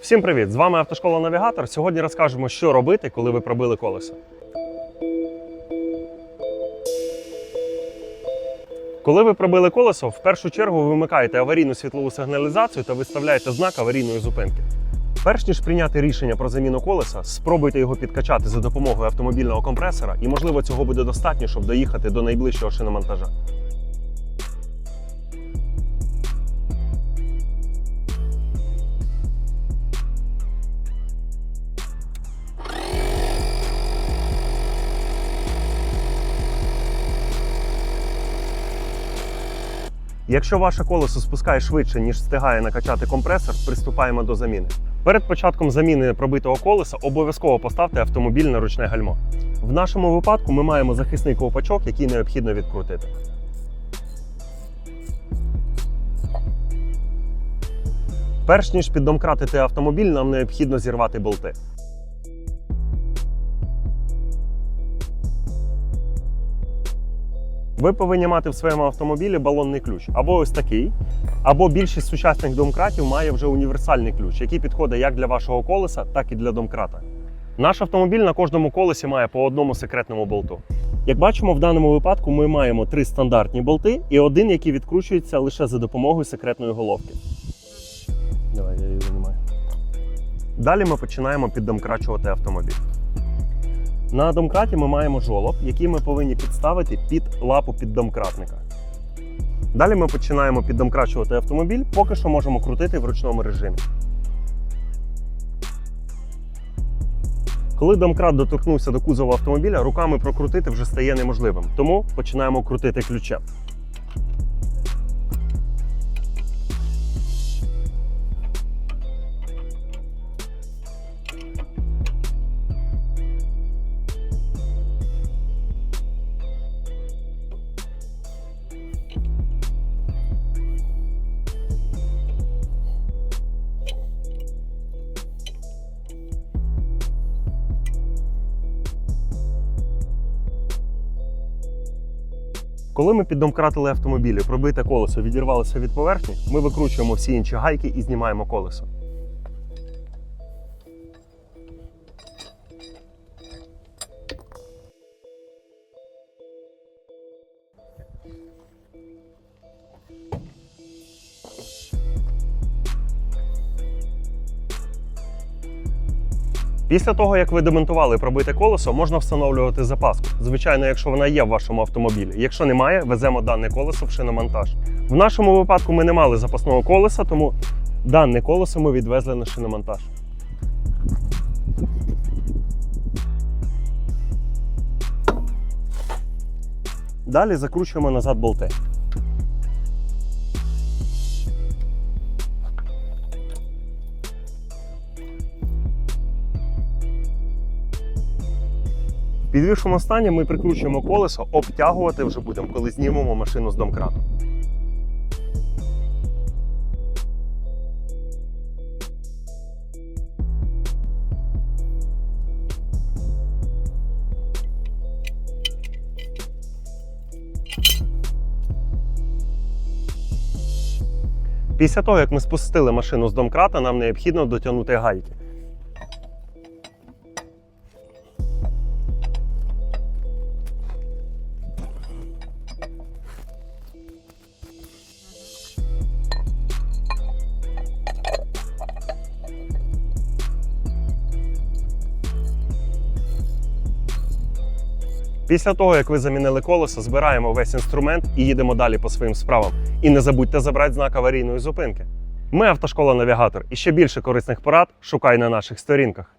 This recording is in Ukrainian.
Всім привіт! З вами автошкола Навігатор. Сьогодні розкажемо, що робити, коли ви пробили колесо. Коли ви пробили колесо, в першу чергу вимикаєте аварійну світлову сигналізацію та виставляєте знак аварійної зупинки. Перш ніж прийняти рішення про заміну колеса, спробуйте його підкачати за допомогою автомобільного компресора, і можливо цього буде достатньо, щоб доїхати до найближчого шиномонтажа. Якщо ваше колесо спускає швидше, ніж встигає накачати компресор, приступаємо до заміни. Перед початком заміни пробитого колеса обов'язково поставте автомобіль на ручне гальмо. В нашому випадку ми маємо захисний ковпачок, який необхідно відкрутити. Перш ніж піддомкратити автомобіль, нам необхідно зірвати болти. Ви повинні мати в своєму автомобілі балонний ключ або ось такий, або більшість сучасних домкратів має вже універсальний ключ, який підходить як для вашого колеса, так і для домкрата. Наш автомобіль на кожному колесі має по одному секретному болту. Як бачимо, в даному випадку ми маємо три стандартні болти і один, який відкручується лише за допомогою секретної головки. Давай, я її винімаю. Далі ми починаємо піддомкрачувати автомобіль. На домкраті ми маємо жолоб, який ми повинні підставити під лапу піддомкратника. Далі ми починаємо піддомкрачувати автомобіль, поки що можемо крутити в ручному режимі. Коли домкрат доторкнувся до кузова автомобіля, руками прокрутити вже стає неможливим, тому починаємо крутити ключем. Коли ми піддомкратили автомобілі, пробите колесо відірвалося від поверхні, ми викручуємо всі інші гайки і знімаємо колесо. Після того, як ви демонтували пробите колесо, можна встановлювати запаску. Звичайно, якщо вона є в вашому автомобілі. Якщо немає, веземо дане колесо в шиномонтаж. В нашому випадку ми не мали запасного колеса, тому дане колесо ми відвезли на шиномонтаж. Далі закручуємо назад болти. В підвішеному стані ми прикручуємо колесо, обтягувати вже будемо, коли знімемо машину з домкрату. Після того, як ми спустили машину з домкрата, нам необхідно дотягнути гайки. Після того, як ви замінили колесо, збираємо весь інструмент і їдемо далі по своїм справам. І не забудьте забрати знак аварійної зупинки. Ми автошкола Навігатор і ще більше корисних порад шукай на наших сторінках.